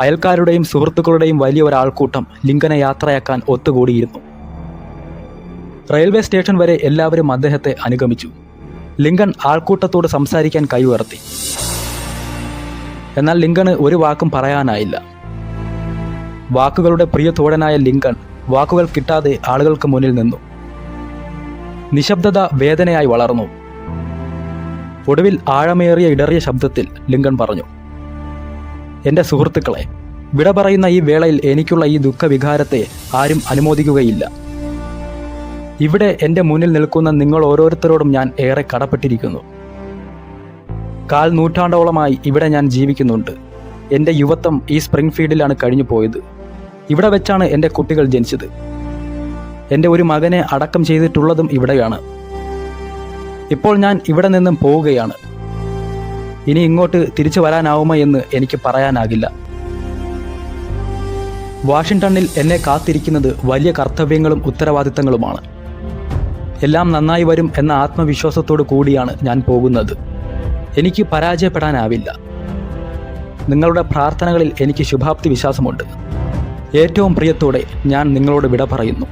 അയൽക്കാരുടെയും സുഹൃത്തുക്കളുടെയും വലിയ ഒരാൾക്കൂട്ടം ലിങ്കനെ യാത്രയാക്കാൻ ഒത്തുകൂടിയിരുന്നു. Railway station വരെ എല്ലാവരും അദ്ദേഹത്തെ അനുഗമിച്ചു. ലിംഗൻ ആൾക്കൂട്ടത്തോട് സംസാരിക്കാൻ കൈവർത്തി എന്നാൽ ലിങ്കണ് ഒരു വാക്കും പറയാനായില്ല. വാക്കുകളുടെ പ്രിയ തോഴനായ ലിങ്കൺ വാക്കുകൾ കിട്ടാതെ ആളുകൾക്ക് മുന്നിൽ നിന്നു. നിശബ്ദത വേദനയായി വളർന്നു. ഒടുവിൽ ആഴമേറിയ ഇടറിയ ശബ്ദത്തിൽ ലിങ്കൺ പറഞ്ഞു എന്റെ സുഹൃത്തുക്കളെ വിട പറയുന്ന ഈ വേളയിൽ എനിക്കുള്ള ഈ ദുഃഖവികാരത്തെ ആരും അനുമോദിക്കുകയില്ല. ഇവിടെ എന്റെ മുന്നിൽ നിൽക്കുന്ന നിങ്ങൾ ഓരോരുത്തരോടും ഞാൻ ഏറെ കടപ്പെട്ടിരിക്കുന്നു. കാൽ നൂറ്റാണ്ടോളമായി ഇവിടെ ഞാൻ ജീവിക്കുന്നുണ്ട്. എന്റെ യുവത്വം ഈ സ്പ്രിംഗ് ഫീൽഡിലാണ് കഴിഞ്ഞു പോയത്. ഇവിടെ വെച്ചാണ് എന്റെ കുട്ടികൾ ജനിച്ചത്. എന്റെ ഒരു മകനെ അടക്കം ചെയ്തിട്ടുള്ളതും ഇവിടെയാണ്. ഇപ്പോൾ ഞാൻ ഇവിടെ നിന്നും പോവുകയാണ്. ഇനി ഇങ്ങോട്ട് തിരിച്ചു വരാനാവുമോ എന്ന് എനിക്ക് പറയാനാകില്ല. വാഷിങ്ടണിൽ എന്നെ കാത്തിരിക്കുന്നത് വലിയ കർത്തവ്യങ്ങളും ഉത്തരവാദിത്തങ്ങളുമാണ്. എല്ലാം നന്നായി വരും എന്ന ആത്മവിശ്വാസത്തോടു കൂടിയാണ് ഞാൻ പോകുന്നത്. എനിക്ക് പരാജയപ്പെടാനാവില്ല. നിങ്ങളുടെ പ്രാർത്ഥനകളിൽ എനിക്ക് ശുഭാപ്തി വിശ്വാസമുണ്ട് ഏറ്റവും പ്രിയത്തോടെ ഞാൻ നിങ്ങളോട് വിട പറയുന്നു.